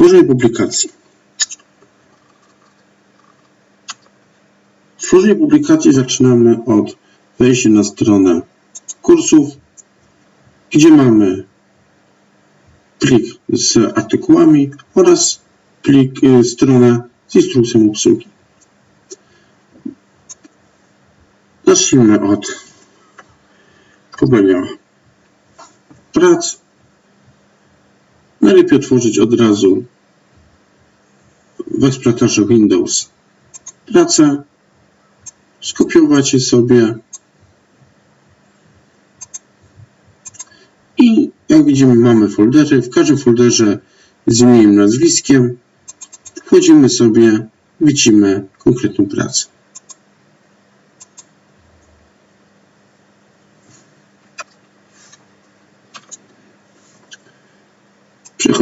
Tworzenie publikacji. Tworzenie publikacji zaczynamy od wejścia na stronę kursów, gdzie mamy plik z artykułami oraz plik, y, stronę z instrukcją obsługi. Zacznijmy od pobrania prac. Najlepiej otworzyć od razu w eksploratorze Windows pracę, skopiować je sobie i jak widzimy mamy foldery. W każdym folderze z imieniem, nazwiskiem wchodzimy sobie, widzimy konkretną pracę.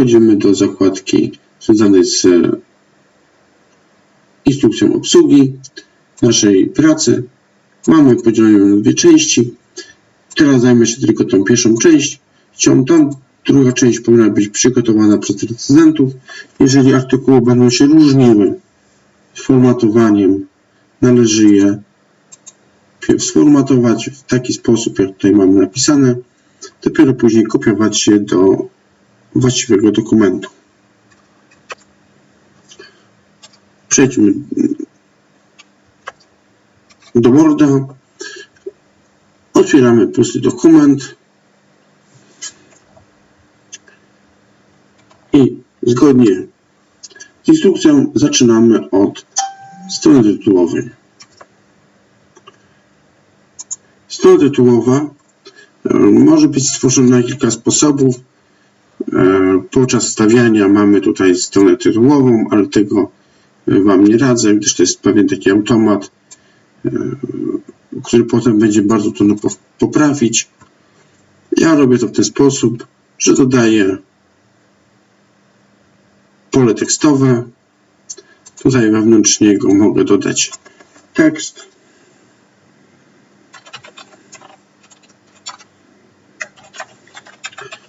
Przechodzimy do zakładki związanej z instrukcją obsługi naszej pracy. Mamy podzieloną na dwie części. Teraz zajmę się tylko tą pierwszą część. Chciałbym tam druga część powinna być przygotowana przez recenzentów. Jeżeli artykuły będą się różniły formatowaniem, należy je sformatować w taki sposób, jak tutaj mamy napisane. Dopiero później kopiować je do właściwego dokumentu. Przejdźmy do Worda. Otwieramy pusty dokument i zgodnie z instrukcją zaczynamy od strony tytułowej. Strona tytułowa e, może być stworzona na kilka sposobów. E, Podczas stawiania mamy tutaj stronę tytułową, ale tego e, Wam nie radzę, gdyż to jest pewien taki automat, e, który potem będzie bardzo trudno po- poprawić. Ja robię to w ten sposób, że dodaję pole tekstowe. Tutaj wewnątrz niego mogę dodać tekst.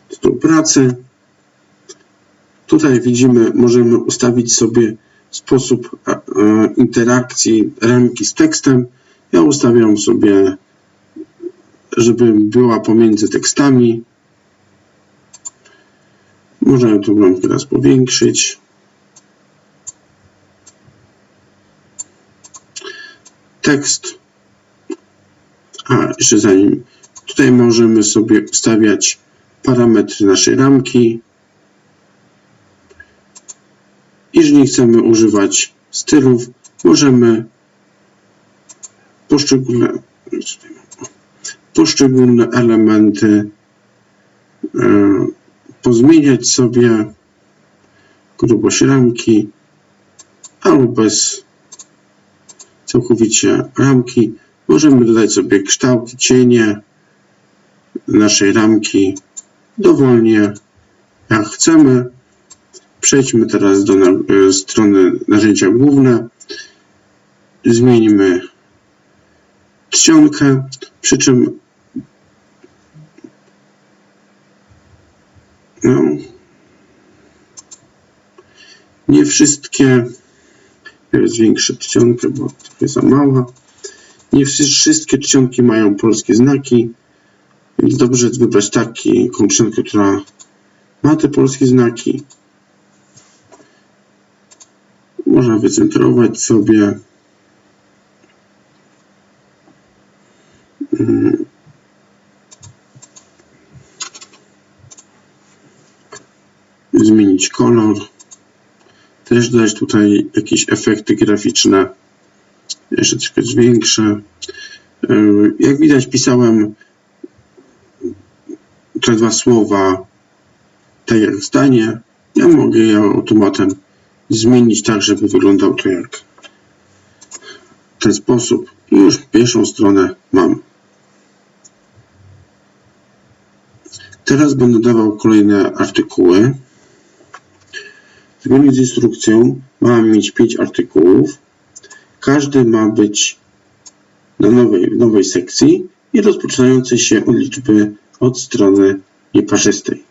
Tytuł pracy. Tutaj widzimy, możemy ustawić sobie sposób e, interakcji ramki z tekstem. Ja ustawiam sobie, żeby była pomiędzy tekstami. Możemy tą ramkę teraz powiększyć. Tekst. A, jeszcze zanim. Tutaj możemy sobie ustawiać parametry naszej ramki. Jeżeli chcemy używać stylów, możemy poszczególne, poszczególne elementy e, pozmieniać sobie grubość ramki albo bez całkowicie ramki. Możemy dodać sobie kształty, cienie naszej ramki dowolnie jak chcemy. Przejdźmy teraz do e, strony narzędzia główne. Zmieńmy czcionkę, przy czym no, nie wszystkie zwiększę czcionkę, bo trochę za mała. Nie wszy- wszystkie czcionki mają polskie znaki, więc dobrze jest wybrać taką czcionkę, która ma te polskie znaki. Można wycentrować sobie. Mm. Zmienić kolor. Też dać tutaj jakieś efekty graficzne. Jeszcze troszkę zwiększę. Yy, Jak widać pisałem te dwa słowa tak jak zdanie. Ja mogę je automatem zmienić tak, żeby wyglądał to jak ten sposób. I już pierwszą stronę mam. Teraz będę dawał kolejne artykuły. Zgodnie z instrukcją mam mieć 5 artykułów. Każdy ma być na nowej, nowej sekcji i rozpoczynający się od liczby od strony nieparzystej.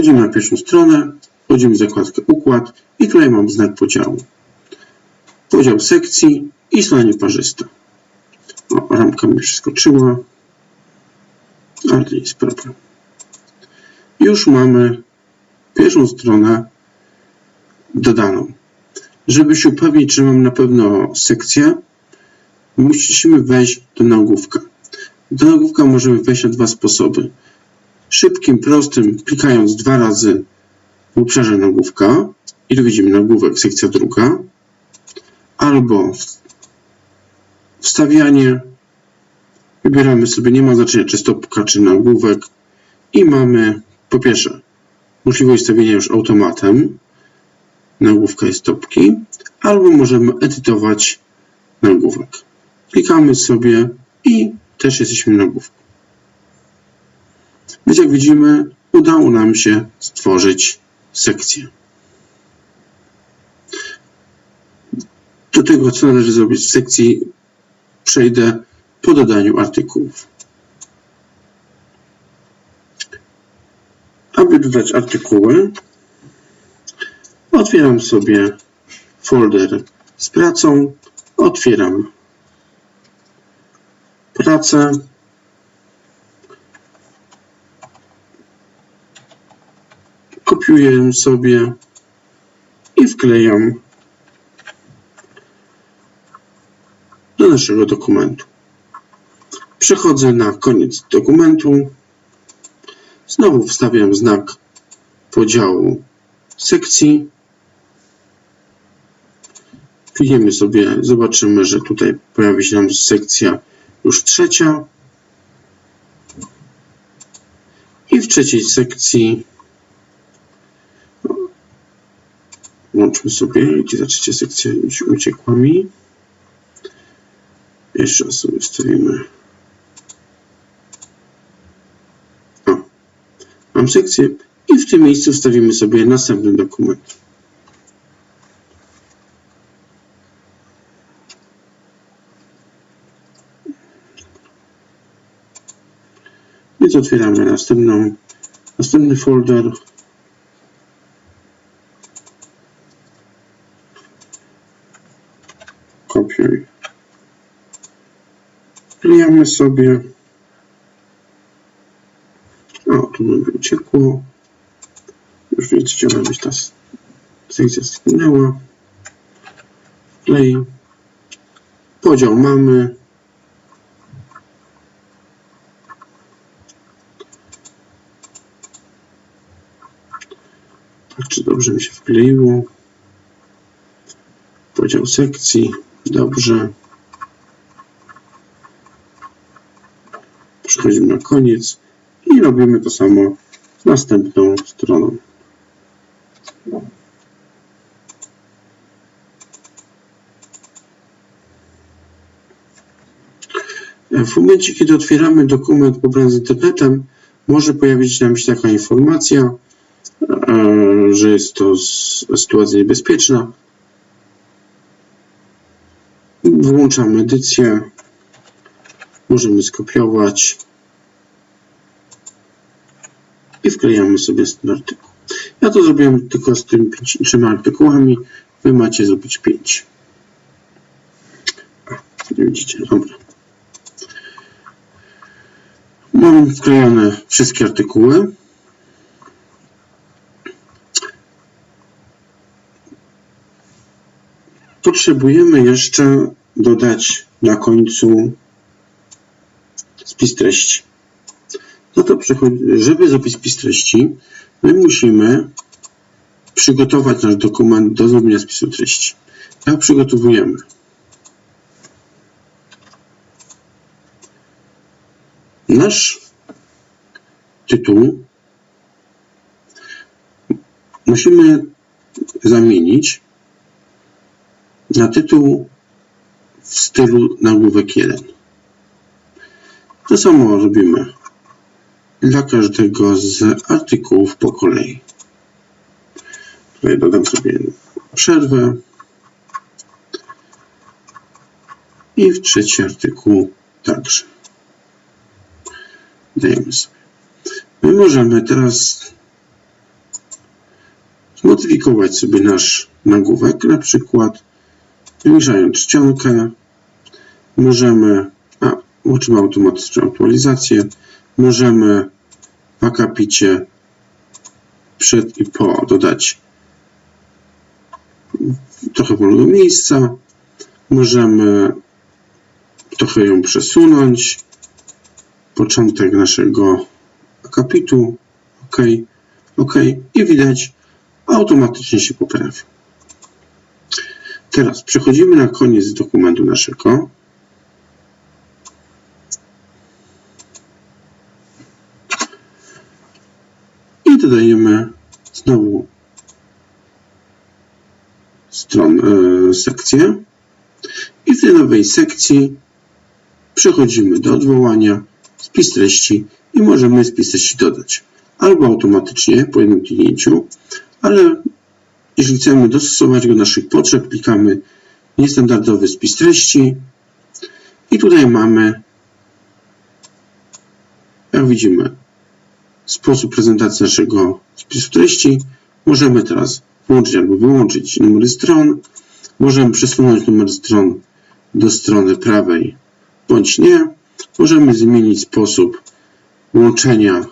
Wchodzimy na pierwszą stronę, wchodzimy w zakładkę układ i tutaj mam znak podziału. Podział sekcji i strona nieparzysta. O, ramka mi przeskoczyła, ale to nie jest problem. Już mamy pierwszą stronę dodaną. Żeby się upewnić, że mam na pewno sekcję, musimy wejść do nagłówka. Do nagłówka możemy wejść na dwa sposoby. Szybkim, prostym, klikając dwa razy w obszarze nagłówka i tu widzimy nagłówek, sekcja druga, albo wstawianie. Wybieramy sobie, nie ma znaczenia czy stopka, czy nagłówek i mamy po pierwsze możliwość stawienia już automatem nagłówka i stopki, albo możemy edytować nagłówek. Klikamy sobie i też jesteśmy na nagłówku. Więc jak widzimy, udało nam się stworzyć sekcję. Do tego, co należy zrobić w sekcji, przejdę po dodaniu artykułów. Aby dodać artykuły, otwieram sobie folder z pracą, otwieram pracę, kopiuję sobie i wklejam do naszego dokumentu. Przechodzę na koniec dokumentu. Znowu wstawiam znak podziału sekcji. Klikniemy sobie, zobaczymy, że tutaj pojawi się nam sekcja już trzecia. I w trzeciej sekcji włączmy sobie, gdzie ta trzecia sekcja już uciekła mi. Jeszcze raz sobie wstawimy. O, mam sekcję i w tym miejscu wstawimy sobie następny dokument. Więc otwieramy następną, następny folder. Sobie. O, tu mi uciekło. Już wiecie, gdzie ma być ta sekcja zginęła. Wklej. Podział mamy. Tak, czy dobrze mi się wkleiło? Podział sekcji. Dobrze. Przechodzimy na koniec i robimy to samo z następną stroną. W momencie, kiedy otwieramy dokument pobrany z internetem, może pojawić nam się taka informacja, e, że jest to sytuacja niebezpieczna. Włączamy edycję. Możemy skopiować i wklejamy sobie ten artykuł. Ja to zrobiłem tylko z tymi trzema artykułami. Wy macie zrobić pięć. A, nie widzicie, dobra. Mam wklejone wszystkie artykuły. Potrzebujemy jeszcze dodać na końcu spis treści. No to żeby spis treści, my musimy przygotować nasz dokument do zrobienia spisu treści. Jak przygotowujemy? Nasz tytuł musimy zamienić na tytuł w stylu nagłówek 1. To samo robimy dla każdego z artykułów po kolei. Tutaj dodam sobie przerwę. I w trzeci artykuł także. Dajemy sobie. My możemy teraz zmodyfikować sobie nasz nagłówek, na przykład wymieszając czcionkę, możemy, a włączymy automatyczną aktualizację, możemy w akapicie przed i po dodać trochę wolnego miejsca, możemy trochę ją przesunąć, początek naszego akapitu, OK, OK i widać, automatycznie się poprawia. Teraz przechodzimy na koniec dokumentu naszego. Dodajemy znowu stron, e, sekcję. I w tej nowej sekcji przechodzimy do odwołania, spis treści i możemy spis treści dodać. Albo automatycznie po jednym kliknięciu, ale jeśli chcemy dostosować go do naszych potrzeb, klikamy niestandardowy spis treści i tutaj mamy, jak widzimy, sposób prezentacji naszego spisu treści. Możemy teraz włączyć albo wyłączyć numery stron. Możemy przesunąć numer stron do strony prawej bądź nie. Możemy zmienić sposób łączenia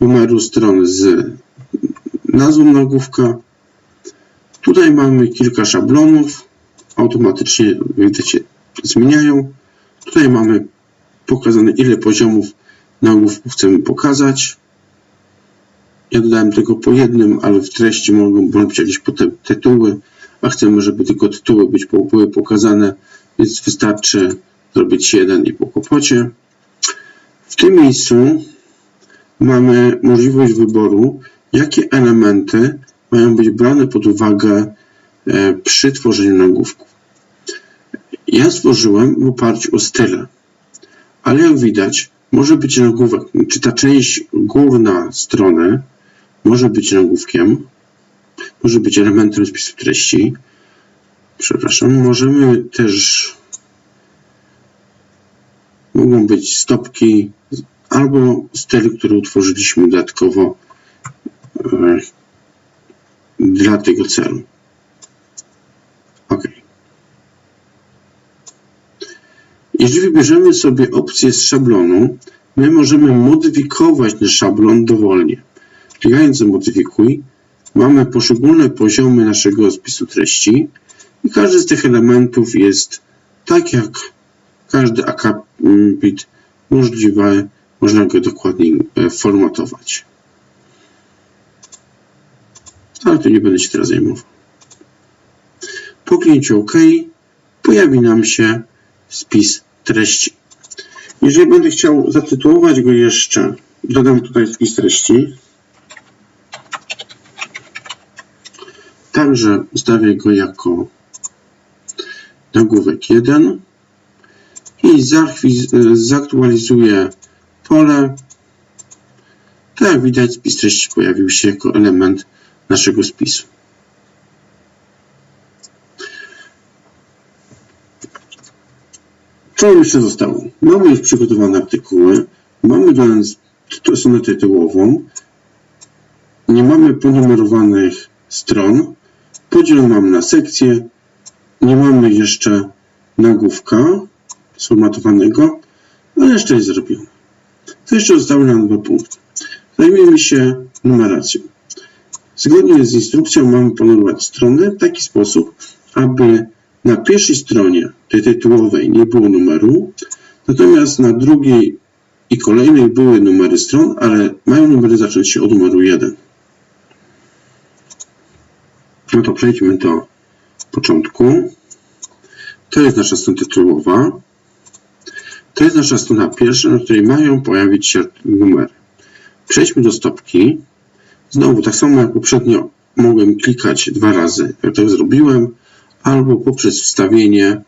numeru strony z nazwą nagłówka. Tutaj mamy kilka szablonów. Automatycznie widać się zmieniają. Tutaj mamy pokazane ile poziomów nagłówku chcemy pokazać. Ja dodałem tego po jednym, ale w treści mogą być jakieś potem tytuły, a chcemy, żeby tylko tytuły być, były pokazane, więc wystarczy zrobić jeden i po kłopocie. W tym miejscu mamy możliwość wyboru, jakie elementy mają być brane pod uwagę e, przy tworzeniu nagłówków. Ja stworzyłem w oparciu o style, ale jak widać, może być nagłówek, czy ta część górna strony może być nagłówkiem, może być elementem spisu treści. Przepraszam, możemy też mogą być stopki albo styl, który utworzyliśmy dodatkowo e, dla tego celu. OK. Jeżeli wybierzemy sobie opcję z szablonu, my możemy modyfikować ten szablon dowolnie. Klikając Modyfikuj, mamy poszczególne poziomy naszego spisu treści i każdy z tych elementów jest tak jak każdy akapit możliwe, można go dokładniej e, formatować. Ale to nie będę się teraz zajmował. Po kliknięciu OK pojawi nam się spis treści. Jeżeli będę chciał zatytułować go jeszcze, dodam tutaj spis treści. Także ustawię go jako nagłówek 1 i zaktualizuję pole. Tak jak widać, spis treści pojawił się jako element naszego spisu. Co jeszcze zostało? Mamy już przygotowane artykuły, mamy daną stronę tytułową, nie mamy ponumerowanych stron, podzieloną mamy na sekcje, nie mamy jeszcze nagłówka sformatowanego, ale jeszcze jest zrobione. To jeszcze zostały nam dwa punkty. Zajmiemy się numeracją. Zgodnie z instrukcją mamy ponumerować strony w taki sposób, aby na pierwszej stronie, tej tytułowej, nie było numeru, natomiast na drugiej i kolejnej były numery stron, ale mają numery zacząć się od numeru 1. No to przejdźmy do początku. To jest nasza strona tytułowa. To jest nasza strona pierwsza, na której mają pojawić się numery. Przejdźmy do stopki. Znowu, tak samo jak poprzednio, mogłem klikać dwa razy, jak to zrobiłem, albo poprzez wstawienie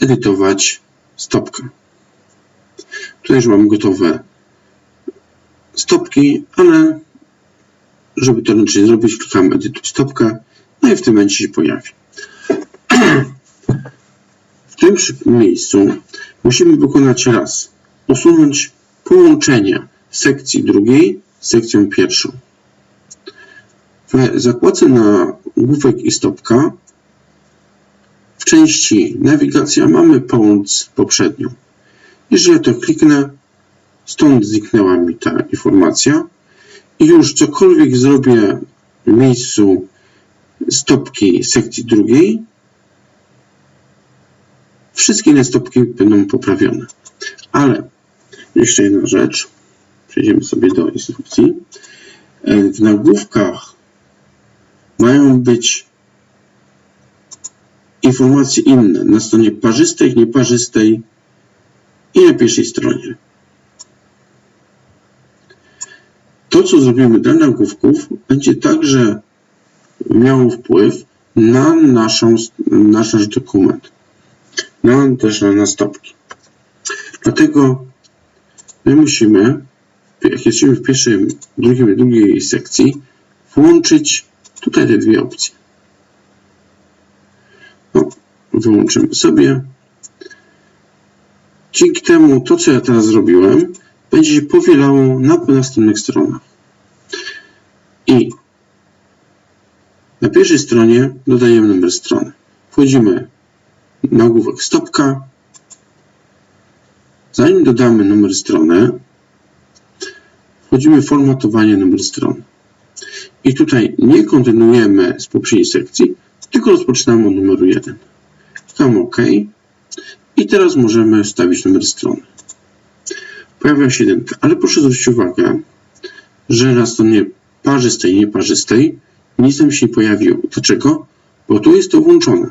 edytować stopkę. Tutaj już mamy gotowe stopki, ale żeby to ręcznie zrobić, klikamy edytuj stopkę, no i w tym momencie się pojawi. W tym miejscu musimy wykonać raz, usunąć połączenie sekcji drugiej z sekcją pierwszą. W zakładce na główek i stopka części nawigacja mamy z poprzednią. Jeżeli to kliknę, stąd zniknęła mi ta informacja i już cokolwiek zrobię w miejscu stopki sekcji drugiej, wszystkie inne stopki będą poprawione. Ale jeszcze jedna rzecz. Przejdziemy sobie do instrukcji. E, W nagłówkach mają być informacje inne na stronie parzystej, nieparzystej i na pierwszej stronie. To, co zrobimy dla nagłówków, będzie także miało wpływ na naszą, nasz, dokument, na też na, na stopki. Dlatego my musimy, jak jesteśmy w pierwszej, drugiej, drugiej sekcji, włączyć tutaj te dwie opcje. Wyłączymy sobie. Dzięki temu to, co ja teraz zrobiłem, będzie się powielało na następnych stronach. I na pierwszej stronie dodajemy numer strony. Wchodzimy w nagłówek stopka. Zanim dodamy numer strony, wchodzimy w formatowanie numer strony. I tutaj nie kontynuujemy z poprzedniej sekcji, tylko rozpoczynamy od numeru 1. Klikamy OK. I teraz możemy wstawić numer strony. Pojawia się jedynka, ale proszę zwrócić uwagę, że na stronie parzystej i nieparzystej nic nam się nie pojawiło. Dlaczego? Bo tu jest to włączone.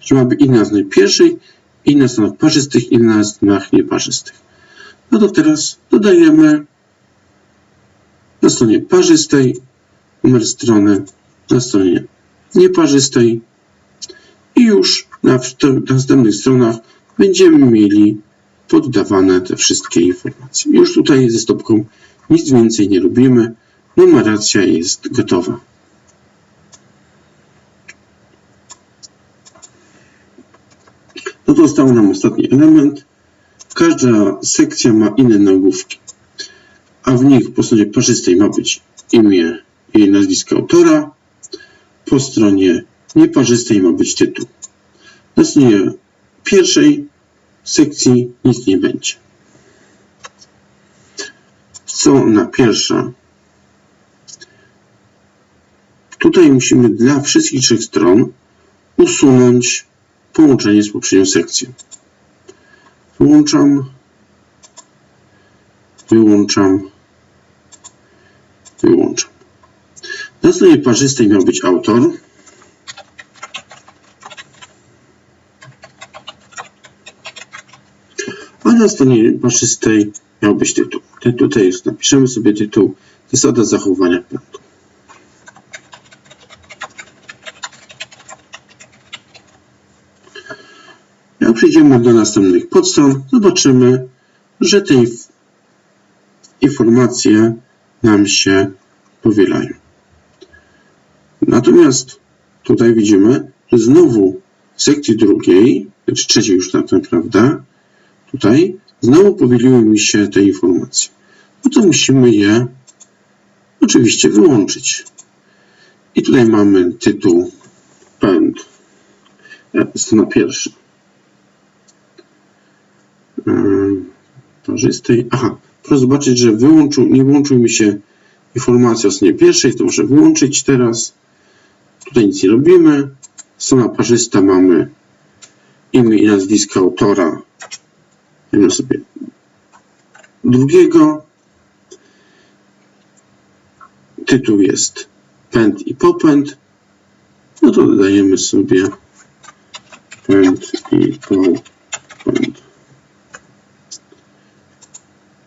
Że mamy i na stronie pierwszej, i na stronach parzystych, i na stronach nieparzystych. No to teraz dodajemy na stronie parzystej numer strony, na stronie nieparzystej i już na następnych stronach będziemy mieli poddawane te wszystkie informacje. Już tutaj ze stopką nic więcej nie robimy. Numeracja jest gotowa. No to został nam ostatni element. Każda sekcja ma inne nagłówki, a w nich po stronie parzystej ma być imię i nazwisko autora, po stronie nieparzystej ma być tytuł. Na stronie pierwszej sekcji nic nie będzie. Strona pierwsza. Tutaj musimy dla wszystkich trzech stron usunąć połączenie z poprzednią sekcją. Wyłączam, wyłączam, wyłączam. Na stronie parzystej miał być autor. A na stronie parzystej miał być tytuł. Tutaj jest, napiszemy sobie tytuł Zasada zachowania pędu. Jak przejdziemy do następnych podstron, zobaczymy, że te inf- informacje nam się powielają. Natomiast tutaj widzimy, że znowu w sekcji drugiej, czy trzeciej już tak naprawdę, tutaj znowu powieliły mi się te informacje. No to musimy je oczywiście wyłączyć. I tutaj mamy tytuł pęd, e, strona pierwsza. Ym, Parzystej. Aha, proszę zobaczyć, że wyłączył, nie włączył mi się informacja o stronie pierwszej, to muszę wyłączyć teraz. Tutaj nic nie robimy. Strona parzysta mamy imię i nazwisko autora. Dajmy sobie drugiego. Tytuł jest pęd i popęd. No to dodajemy sobie pęd i popęd.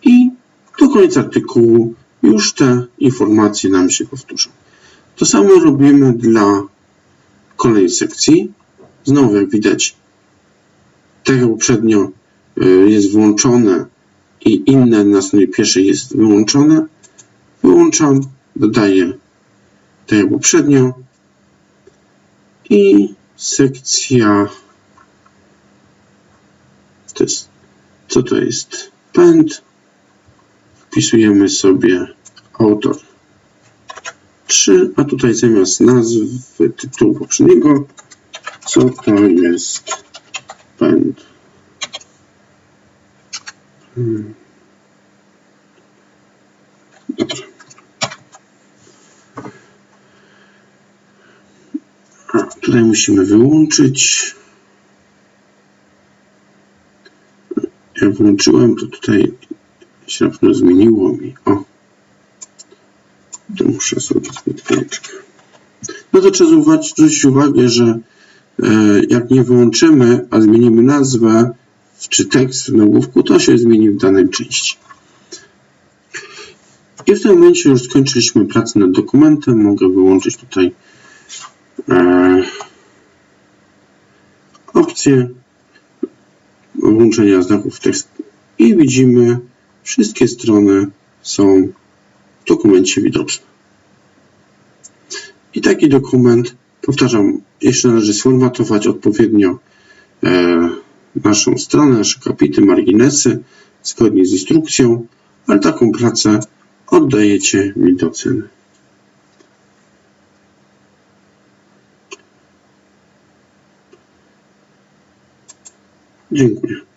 I do końca artykułu już te informacje nam się powtórzą. To samo robimy dla kolejnej sekcji. Znowu, jak widać, tak jak poprzednio y, jest włączone i inne na stronie pierwszej jest wyłączone. Wyłączam, dodaję tak jak poprzednio i sekcja to jest, co to jest pęd wpisujemy sobie autor 3, a tutaj zamiast nazwy tytułu poprzedniego, co to jest pęd. Hmm. A, tutaj musimy wyłączyć. Jak włączyłem, to tutaj się na pewno zmieniło mi. O. Muszę zrobić. No to trzeba zwrócić uwagę, że e, jak nie wyłączymy, a zmienimy nazwę czy tekst w nagłówku, to się zmieni w danej części. I w tym momencie już skończyliśmy pracę nad dokumentem. Mogę wyłączyć tutaj e, opcję włączenia znaków tekstu i widzimy, wszystkie strony są w dokumencie widoczne. I taki dokument, powtarzam, jeszcze należy sformatować odpowiednio e, naszą stronę, nasze kapity, marginesy, zgodnie z instrukcją, ale taką pracę oddajecie mi do oceny. Dziękuję.